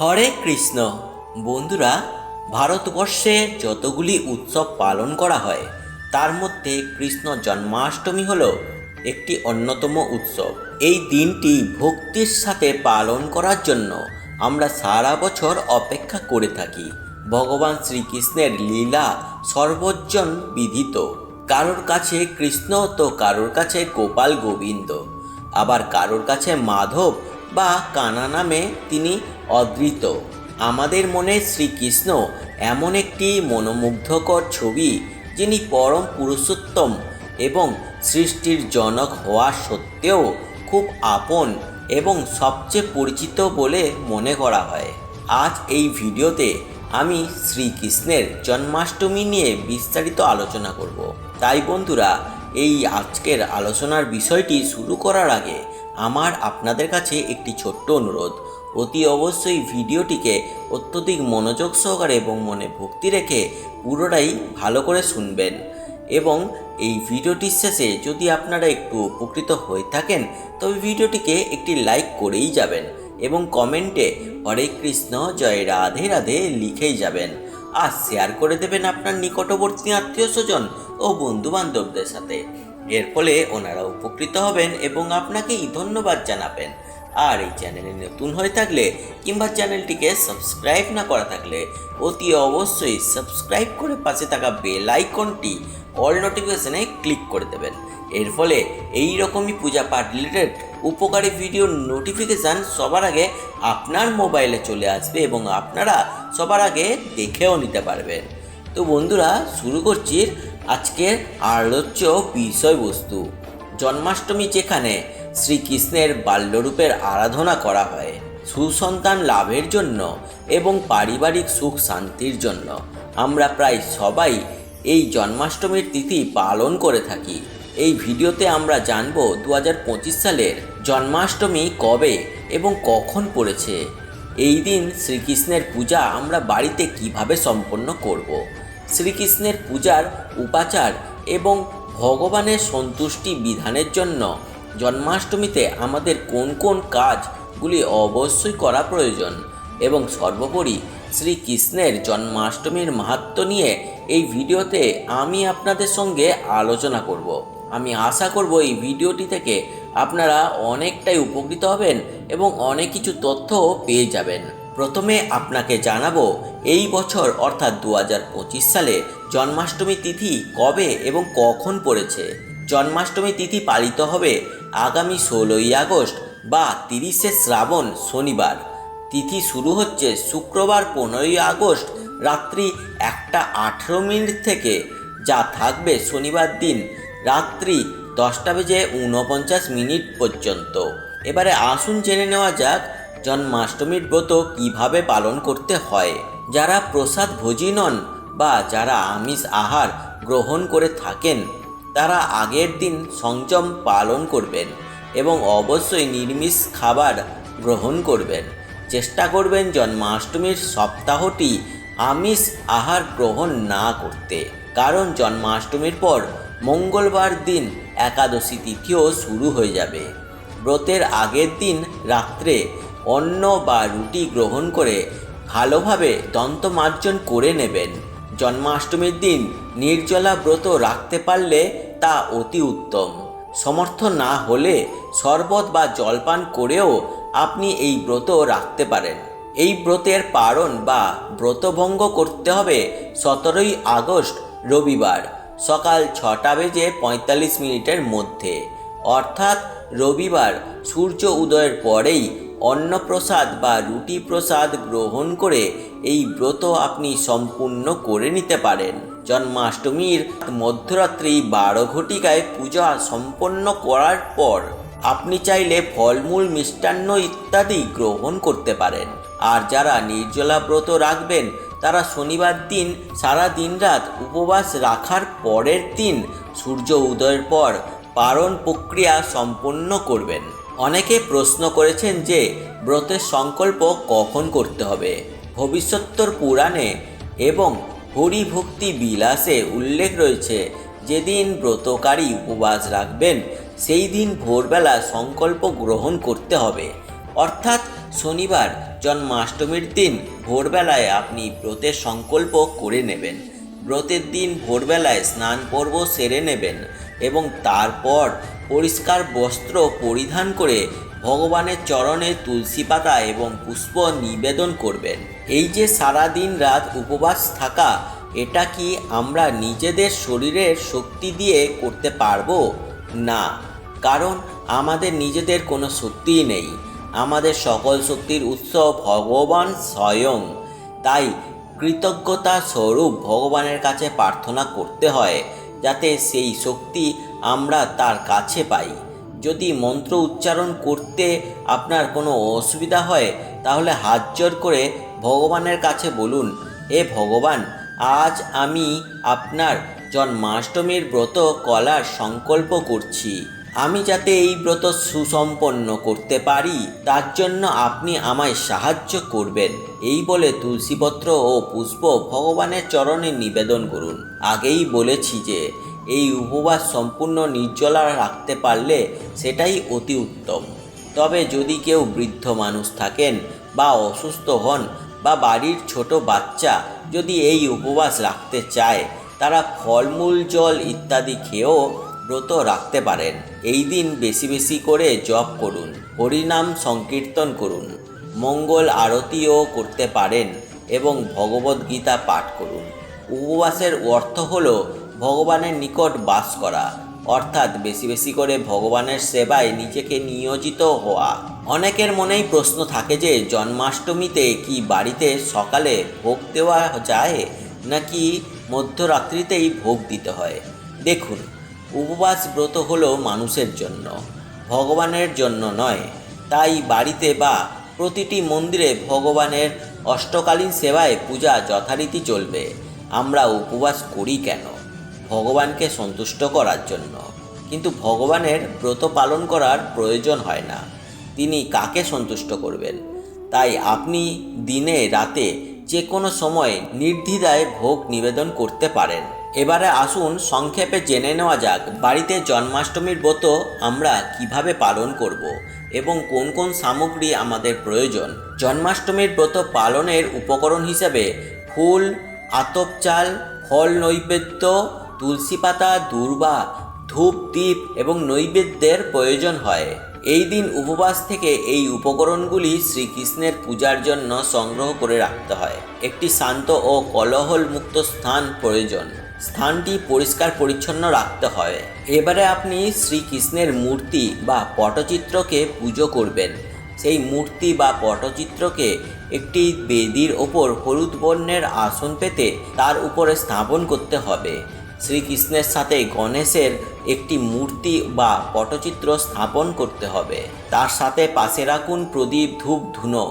হরে কৃষ্ণ। বন্ধুরা, ভারতবর্ষে যতগুলি উৎসব পালন করা হয়, তার মধ্যে কৃষ্ণ জন্মাষ্টমী হল একটি অন্যতম উৎসব। এই দিনটি ভক্তির সাথে পালন করার জন্য আমরা সারা বছর অপেক্ষা করে থাকি। ভগবান শ্রীকৃষ্ণের লীলা সর্বজন বিধিত। কারোর কাছে কৃষ্ণ তো কারোর কাছে গোপাল গোবিন্দ। আবার কারোর কাছে মাধব বা কানা নামে তিনি অদৃত। আমাদের মনে শ্রীকৃষ্ণ এমন একটি মনোমুগ্ধকর ছবি, যিনি পরম পুরুষোত্তম এবং সৃষ্টির জনক হওয়া সত্ত্বেও খুব আপন এবং সবচেয়ে পরিচিত বলে মনে করা হয়। আজ এই ভিডিওতে আমি শ্রীকৃষ্ণের জন্মাষ্টমী নিয়ে বিস্তারিত আলোচনা করব। তাই বন্ধুরা, এই আজকের আলোচনার বিষয়টি শুরু করার আগে আমার আপনাদের কাছে একটি ছোট্ট অনুরোধ। অতি অবশ্যই ভিডিওটিকে অত্যধিক মনোযোগ সহকারে এবং মনে ভক্তি রেখে পুরোটাই ভালো করে শুনবেন এবং এই ভিডিওটির শেষে যদি আপনারা একটু উপকৃত হয়ে থাকেন, তবে ভিডিওটিকে একটি লাইক করেই যাবেন এবং কমেন্টে হরে কৃষ্ণ, জয় রাধে রাধে লিখেই যাবেন আর শেয়ার করে দেবেন আপনার নিকটবর্তী আত্মীয় স্বজন ও বন্ধু বান্ধবদের সাথে। এর ফলে ওনারা উপকৃত হবেন এবং আপনাকেই ধন্যবাদ জানাবেন। আর এই চ্যানেলে নতুন হয়ে থাকলে কিংবা চ্যানেলটিকে সাবস্ক্রাইব না করা থাকলে অতি অবশ্যই সাবস্ক্রাইব করে পাশে থাকা বেল আইকনটি অল নোটিফিকেশানে ক্লিক করে দেবেন। এর ফলে এই রকমই পূজা পাঠ রিলেটেড উপকারী ভিডিওর নোটিফিকেশান সবার আগে আপনার মোবাইলে চলে আসবে এবং আপনারা সবার আগে দেখেও নিতে পারবেন। তো বন্ধুরা, শুরু করছি আজকের আলোচ্য বিষয়বস্তু। জন্মাষ্টমী যেখানে শ্রীকৃষ্ণের বাল্যরূপের আরাধনা করা হয়, সুসন্তান লাভের জন্য এবং পারিবারিক সুখ শান্তির জন্য। আমরা প্রায় সবাই এই জন্মাষ্টমীর তিথি পালন করে থাকি। এই ভিডিওতে আমরা জানব দু হাজার পঁচিশ সালের জন্মাষ্টমী কবে এবং কখন পড়েছে। এই দিন শ্রীকৃষ্ণের পূজা আমরা বাড়িতে কীভাবে সম্পন্ন করব। শ্রীকৃষ্ণের পূজার উপাচার এবং ভগবানের সন্তুষ্টি বিধানের জন্য জন্মাষ্টমীতে আমাদের কোন কোন কাজগুলি অবশ্যই করা প্রয়োজন এবং সর্বোপরি শ্রীকৃষ্ণের জন্মাষ্টমীর মাহাত্ম নিয়ে এই ভিডিওতে আমি আপনাদের সঙ্গে আলোচনা করব। আমি আশা করব এই ভিডিওটি থেকে আপনারা অনেকটাই উপকৃত হবেন এবং অনেক কিছু তথ্য পেয়ে যাবেন। প্রথমে আপনাকে জানাব, এই বছর অর্থাৎ দু হাজার পঁচিশ সালে জন্মাষ্টমী তিথি কবে এবং কখন পড়েছে? জন্মাষ্টমী তিথি পালিত হবে আগামী ষোলোই আগস্ট বা তিরিশে শ্রাবণ শনিবার। তিথি শুরু হচ্ছে শুক্রবার পনেরোই আগস্ট রাত্রি একটা আঠেরো মিনিট থেকে, যা থাকবে শনিবার দিন রাত্রি দশটা বেজে ঊনপঞ্চাশ মিনিট পর্যন্ত। এবারে আসুন জেনে নেওয়া যাক জন্মাষ্টমীর ব্রত কীভাবে পালন করতে হয়? যারা প্রসাদ ভোজি নন বা যারা আমিষ আহার গ্রহণ করে থাকেন, তারা আগের দিন সংযম পালন করবেন এবং অবশ্যই নিরামিষ খাবার গ্রহণ করবেন। চেষ্টা করবেন জন্মাষ্টমীর সপ্তাহটি আমিষ আহার গ্রহণ না করতে। কারণ জন্মাষ্টমীর পর মঙ্গলবার দিন একাদশী তিথিও শুরু হয়ে যাবে। ব্রতের আগের দিন রাত্রে অন্ন বা রুটি গ্রহণ করে ভালোভাবে দন্তমার্জন করে নেবেন। জন্মাষ্টমীর দিন নির্জলা ব্রত রাখতে পারলে তা অতি উত্তম। সমর্থ না হলে শরবত বা জলপান করেও আপনি এই ব্রত রাখতে পারেন। এই ব্রতের পারণ বা ব্রতভঙ্গ করতে হবে সতেরোই আগস্ট, রবিবার, সকাল ছটা বেজে পঁয়তাল্লিশ মিনিটের মধ্যে। অর্থাৎ রবিবার সূর্য উদয়ের পরেই অন্নপ্রসাদ বা রুটি প্রসাদ গ্রহণ করে এই ব্রত আপনি সম্পূর্ণ করে নিতে পারেন। জন্মাষ্টমীর মধ্যরাত্রি বারো ঘটিকায় পূজা সম্পন্ন করার পর আপনি চাইলে ফলমূল, মিষ্টান্ন ইত্যাদি গ্রহণ করতে পারেন। আর যারা নির্জলা ব্রত রাখবেন, তারা শনিবার দিন সারা দিন রাত উপবাস রাখার পরের দিন সূর্য উদয়ের পর পারণ প্রক্রিয়া সম্পন্ন করবেন। অনেকে প্রশ্ন করেছেন যে ব্রতের সংকল্প কখন করতে হবে? ভবিষ্যত্তর পুরাণে এবং হরিভক্তি বিলাসে উল্লেখ রয়েছে, যেদিন ব্রতকারী উপবাস রাখবেন, সেই দিন ভোরবেলা সংকল্প গ্রহণ করতে হবে। অর্থাৎ শনিবার জন্মাষ্টমীর দিন ভোরবেলায় আপনি ব্রতের সংকল্প করে নেবেন। ব্রতের দিন ভোরবেলায় স্নান পর্ব সেরে নেবেন এবং তারপর পরিষ্কার বস্ত্র পরিধান করে ভগবানের চরণে তুলসী পাতা এবং পুষ্প নিবেদন করবেন। এই যে সারা দিন রাত উপবাস থাকা, এটা কি আমরা নিজেদের শরীরের শক্তি দিয়ে করতে পারব? না, কারণ আমাদের নিজেদের কোনো শক্তিই নেই। আমাদের সকল শক্তির উৎস ভগবান স্বয়ং। তাই কৃতজ্ঞতা স্বরূপ ভগবানের কাছে প্রার্থনা করতে হয়। যাতে সেই শক্তি আমরা তার কাছে পাই। যদি মন্ত্র উচ্চারণ করতে আপনার কোনো অসুবিধা হয়, তাহলে হাত জোর করে ভগবানের কাছে বলুন এ ভগবান, আজ আমি আপনার জন্মাষ্টমীর ব্রত কলার সংকল্প করছি। আমি যাতে এই ব্রত সুসম্পন্ন করতে পারি, তার জন্য আপনি আমায় সাহায্য করবেন। এই বলে তুলসীপত্র ও পুষ্প ভগবানের চরণে নিবেদন করুন। আগেই বলেছি যে, এই উপবাস সম্পূর্ণ নির্জলা রাখতে পারলে সেটাই অতি উত্তম। তবে যদি কেউ বৃদ্ধ মানুষ থাকেন বা অসুস্থ হন বা বাড়ির ছোট বাচ্চা যদি এই উপবাস রাখতে চায়, তারা ফলমূল, জল ইত্যাদি খেয়েও ব্রত রাখতে পারেন। এই দিন বেশি বেশি করে জপ করুন, হরিনাম সংকীর্তন করুন, মঙ্গল আরতিও করতে পারেন এবং ভগবদ গীতা পাঠ করুন। উপবাসের অর্থ হল ভগবানের নিকট বাস করা, অর্থাৎ বেশি বেশি করে ভগবানের সেবায় নিজেকে নিয়োজিত হওয়া। অনেকের মনেই প্রশ্ন থাকে যে, জন্মাষ্টমীতে কি বাড়িতে সকালে ভোগ দেওয়া যায় নাকি মধ্যরাত্রিতেই ভোগ দিতে হয়? দেখুন উপবাস ব্রত হলো মানুষের জন্য, ভগবানের জন্য নয়। তাই বাড়িতে বা প্রতিটি মন্দিরে ভগবানের অষ্টকালীন সেবায় পূজা যথারীতি চলবে। আমরা উপবাস করি কেন? ভগবানকে সন্তুষ্ট করার জন্য। কিন্তু ভগবানের ব্রত পালন করার প্রয়োজন হয় না। তিনি কাকে সন্তুষ্ট করবেন? তাই আপনি দিনে, রাতে যে কোনো সময় নির্দ্বিধায় ভোগ নিবেদন করতে পারেন। এবারে আসুন সংক্ষেপে জেনে নেওয়া যাক, বাড়িতে জন্মাষ্টমীর ব্রত আমরা কীভাবে পালন করব এবং কোন কোন সামগ্রী আমাদের প্রয়োজন। জন্মাষ্টমীর ব্রত পালনের উপকরণ হিসেবে ফুল, আতপ চাল, ফল নৈবেদ্য, তুলসী পাতা, দূর্বা, ধূপ দ্বীপ এবং নৈবেদ্যের প্রয়োজন হয়। এই দিন উপবাস থেকে এই উপকরণগুলি শ্রীকৃষ্ণের পূজার জন্য সংগ্রহ করে রাখতে হয়। একটি শান্ত ও কলহল মুক্ত স্থান প্রয়োজন। স্থানটি পরিষ্কার পরিচ্ছন্ন রাখতে হয়। এবারে আপনি শ্রীকৃষ্ণের মূর্তি বা পটচিত্রকে পুজো করবেন। সেই মূর্তি বা পটচিত্রকে একটি বেদির ওপর হলুদ বর্ণের আসন পেতে তার উপরে স্থাপন করতে হবে। শ্রীকৃষ্ণের সাথে গণেশের একটি মূর্তি বা পটচিত্র স্থাপন করতে হবে। তার সাথে পাশে রাখুন প্রদীপ, ধূপ, ধুনো,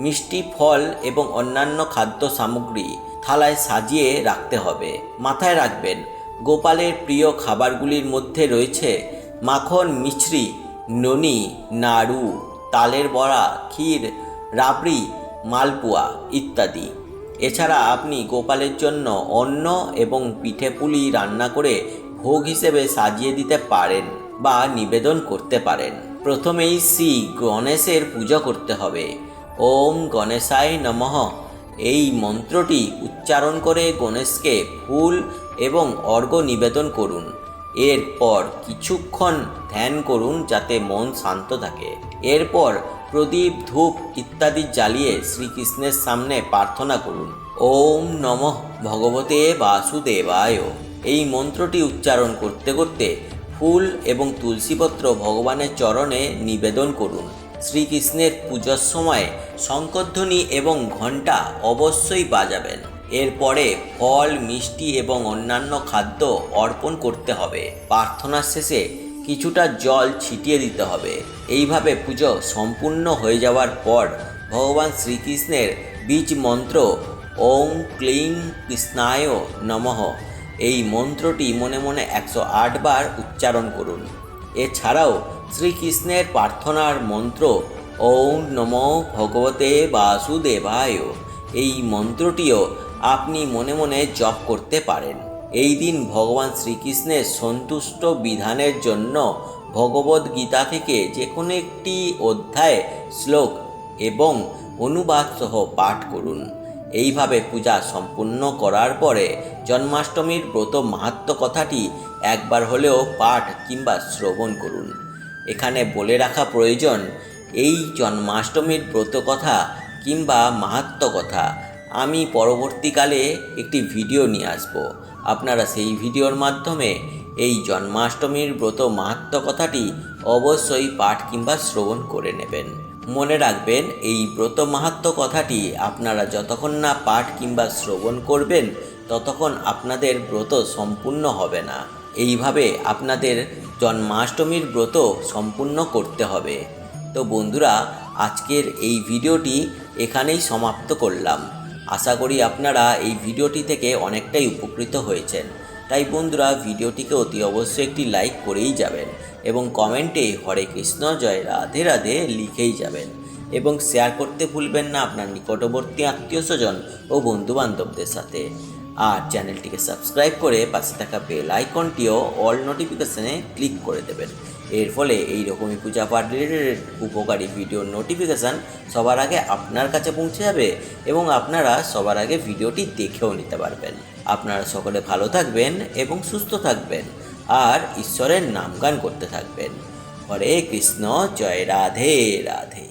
মিষ্টি ফল এবং অন্যান্য খাদ্য সামগ্রী। থালায় সাজিয়ে রাখতে হবে। মাথায় রাখবেন, গোপালের প্রিয় খাবারগুলির মধ্যে রয়েছে মাখন, মিছরি, ননি, নাড়ু, তালের বড়া, ক্ষীর, রাবড়ি, মালপোয়া ইত্যাদি। এছাড়া আপনি গোপালের জন্য অন্ন এবং পিঠে পুলি রান্না করে ভোগ হিসেবে সাজিয়ে দিতে পারেন বা নিবেদন করতে পারেন। প্রথমেই শ্রী গণেশের পুজো করতে হবে। ওম গণেশায় নমঃ। এই মন্ত্রটি উচ্চারণ করে গণেশকে ফুল এবং অর্ঘ্য নিবেদন করুন। এরপর কিছুক্ষণ ধ্যান করুন যাতে মন শান্ত থাকে। এরপর প্রদীপ, ধূপ ইত্যাদি জ্বালিয়ে শ্রীকৃষ্ণের সামনে প্রার্থনা করুন। ওম নমঃ ভগবতে বাসুদেবায়। এই মন্ত্রটি উচ্চারণ করতে করতে ফুল এবং তুলসীপত্র ভগবানের চরণে নিবেদন করুন। শ্রীকৃষ্ণের পুজোর সময় শঙ্করধ্বনি এবং ঘণ্টা অবশ্যই বাজাবেন। এরপরে ফল, মিষ্টি এবং অন্যান্য খাদ্য অর্পণ করতে হবে। প্রার্থনার শেষে কিছুটা জল ছিটিয়ে দিতে হবে। এইভাবে পুজো সম্পূর্ণ হয়ে যাওয়ার পর ভগবান শ্রীকৃষ্ণের বীজ মন্ত্র ওম ক্লিং কৃষ্ণায় নমঃ। এই মন্ত্রটি মনে মনে একশো আট বার উচ্চারণ করুন। এছাড়াও শ্রীকৃষ্ণের প্রার্থনার মন্ত্র, ওম নমো ভগবতে বাসুদেবায় এই মন্ত্রটিও আপনি মনে মনে জপ করতে পারেন। এই দিন ভগবান শ্রীকৃষ্ণের সন্তুষ্ট বিধানের জন্য ভগবদ গীতা থেকে যে কোনো একটি অধ্যায় শ্লোক এবং অনুবাদ সহ পাঠ করুন। এইভাবে পূজা সম্পূর্ণ করার পরে জন্মাষ্টমীর ব্রত মাহাত্ম কথাটি একবার হলেও পাঠ কিংবা শ্রবণ করুন। এখানে বলে রাখা প্রয়োজন, এই জন্মাষ্টমীর ব্রত কথা কিংবা মাহাত্ম কথা আমি পরবর্তীকালে একটি ভিডিও নিয়ে আসব। আপনারা সেই ভিডিওর মাধ্যমে এই জন্মাষ্টমীর ব্রত মাহাত্ম কথাটি অবশ্যই পাঠ কিংবা শ্রবণ করে নেবেন। মনে রাখবেন, এই ব্রত মাহাত্ম কথাটি আপনারা যতক্ষণ না পাঠ কিংবা শ্রবণ করবেন, ততক্ষণ আপনাদের ব্রত সম্পূর্ণ হবে না। এইভাবে আপনাদের জন্মাষ্টমীর ব্রত সম্পূর্ণ করতে হবে। তো বন্ধুরা, আজকের এই ভিডিওটি এখানেই সমাপ্ত করলাম। আশা করি আপনারা এই ভিডিওটি থেকে অনেকটাই উপকৃত হয়েছেন। তাই বন্ধুরা, ভিডিওটিকে অতি অবশ্যই একটি লাইক করেই যাবেন এবং কমেন্টে হরে কৃষ্ণ, জয় রাধে রাধে লিখেই যাবেন। এবং শেয়ার করতে ভুলবেন না আপনার নিকটবর্তী আত্মীয় স্বজন ও বন্ধুবান্ধবদের সাথে। আর চ্যানেলটিকে সাবস্ক্রাইব করে পাশে থাকা বেল আইকনটিও অল নোটিফিকেশানে ক্লিক করে দেবেন। এর ফলে এই রকমই পূজা পাঠ রিলেটেড উপকারী ভিডিওর নোটিফিকেশান সবার আগে আপনার কাছে পৌঁছে যাবে এবং আপনারা সবার আগে ভিডিওটি দেখেও নিতে পারবেন। আপনারা সকলে ভালো থাকবেন এবং সুস্থ থাকবেন আর ঈশ্বরের নামগান করতে থাকবেন। হরে কৃষ্ণ, জয় রাধে রাধে।